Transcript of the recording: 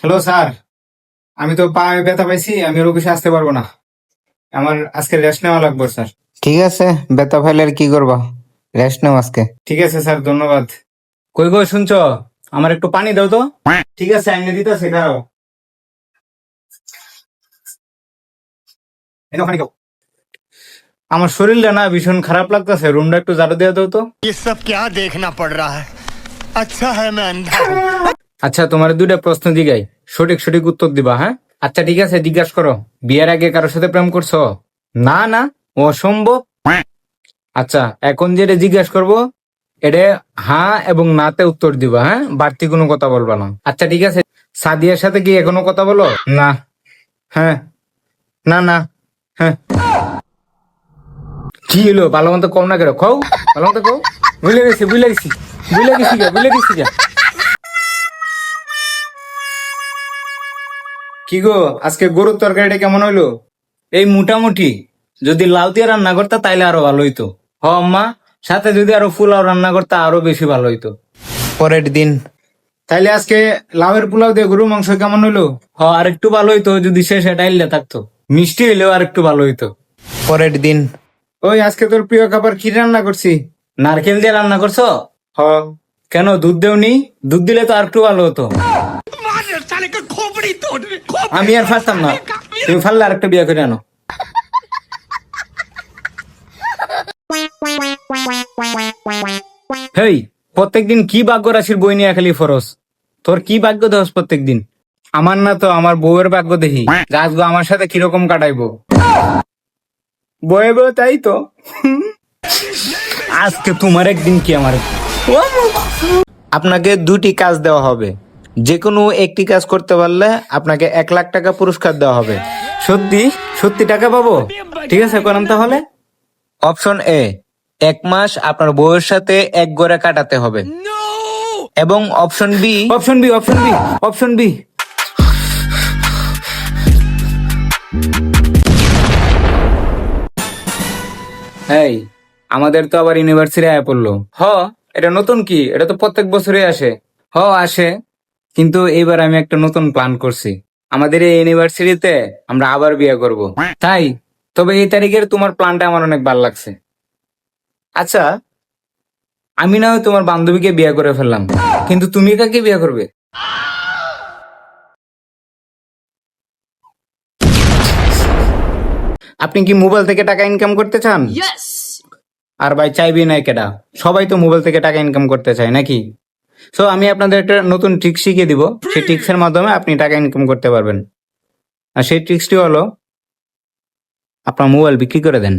Hello sir আমি তো পায়ে ব্যথা পাইছি আমি ওর অফিসে আসতে পারবো না আমার আজকে রেস্ট নেওয়া লাগবে স্যার ঠিক আছে বেতা ফাইলে আর কি করবা রেস্ট নাও আজকে ঠিক আছে স্যার ধন্যবাদ কই কই শুনছো আমার একটু পানি দাও তো ঠিক আছে আইনে দিতেছে দাঁড়াও এনো পানি খাও আমার শরীরটা না ভীষণ খারাপ লাগতেছে রুমটা একটু ঝাড়ু দিয়ে দাও তো ये सब क्या देखना पड़ रहा है अच्छा है मैं अंधा हूँ আচ্ছা তোমার দুইটা প্রশ্ন দিগাই সঠিক সঠিক উত্তর দিবা হ্যাঁ? আচ্ছা ঠিক আছে, জিজ্ঞাসা করো। বিয়ের আগে কারোর সাথে প্রেম করছ? না না, অসম্ভব। আচ্ছা এখন যেটা জিজ্ঞাসা করব, এটা হ্যাঁ এবং নাতে উত্তর দিবা হ্যাঁ? বাড়তি কোনো কথা বলবা না। আচ্ছা ঠিক আছে। সাদিয়ার সাথে কি এখনও কথা বলো? না। হ্যাঁ। না না। হ্যাঁ। কি হলো? ভালো মতো কম না কেন? খাও ভালো মতো খাও বুঝলে গেছি বুঝলে গেছি। বুঝলে গেছি বুঝলে গেছি কি গো আজকে গরুর তরকারিটা কেমন হইল? এই মোটামুটি। যদি লাউ দিয়ে রান্না করতে তাইলে আরও ভালো হইতো। হ আম্মা। সাথে যদি আরও পোলাও রান্না করতে আরও বেশি ভালো হইতো। পরের দিন। তাইলে আজকে লাউয়ের পোলাও দিয়ে গরু মাংস কেমন হইল? হ আর একটু ভালো হইতো যদি শেষে ডাইলে থাকতো। মিষ্টি হইলেও আর একটু ভালো হইতো। পরের দিন। ওই আজকে তোর প্রিয় খাবার কি রান্না করছি? নারকেল দিয়ে রান্না করছ? হ। কেন দুধ দেওনি? দুধ দিলে তো আর একটু ভালো হতো আমি আর ফারতাম না। তুমি ফারলে আরেকটা বিয়ে করে আনো। হেই প্রত্যেকদিন কি ভাগ্য রাশির বই নিয়ে খালি ফরস? তোর কি ভাগ্য দেহস প্রত্যেকদিন? আমার না তো আমার বউয়ের ভাগ্য দেখি। আজগো আমার সাথে কীরকম কাটাইবো? বয়ে বয়ে তাই তো। আজকে তোমার একদিন কি আমার। আপনাকে দুটি কাজ দেওয়া হবে। যে কোনো একটি কাজ করতে পারলে আপনাকে এক লাখ টাকা পুরস্কার দেওয়া হবে। সত্যি? সত্যি টাকা পাবো? ঠিক আছে করাম তাহলে। অপশন এ এক মাস আপনার বউয়ের সাথে এক গড়ে কাটাতে হবে। এবং option B option B option B option B. এই আমাদের তো আবার ইউনিভার্সিটি আয় পড়ল। হ এটা নতুন কি? এটা তো প্রত্যেক বছরই আসে। হ আসে। কিন্তু এবার আমি একটা নতুন প্ল্যান করছি। আমাদের এই ইউনিভার্সিটিতে আমরা আবার বিয়ে করব। তাই তবে এই তারিখের তোমার প্ল্যানটা আমার অনেক ভালো লাগছে। আচ্ছা আমি না হয় তোমার বান্ধবীকে বিয়ে করে ফেললাম। কিন্তু তুমি কাকে বিয়ে করবে? আপনি কি মোবাইল থেকে টাকা ইনকাম করতে চান? আর ভাই চাইবি না কেডা সবাই তো মোবাইল থেকে টাকা ইনকাম করতে চায় নাকি? সো আমি আপনাদের একটা নতুন ট্রিক শিখিয়ে দিব। সেই ট্রিক্সের মাধ্যমে আপনি টাকা ইনকাম করতে পারবেন। আর সেই ট্রিক্সটি হলো আপনার মোবাইল বিক্রি করে দেন।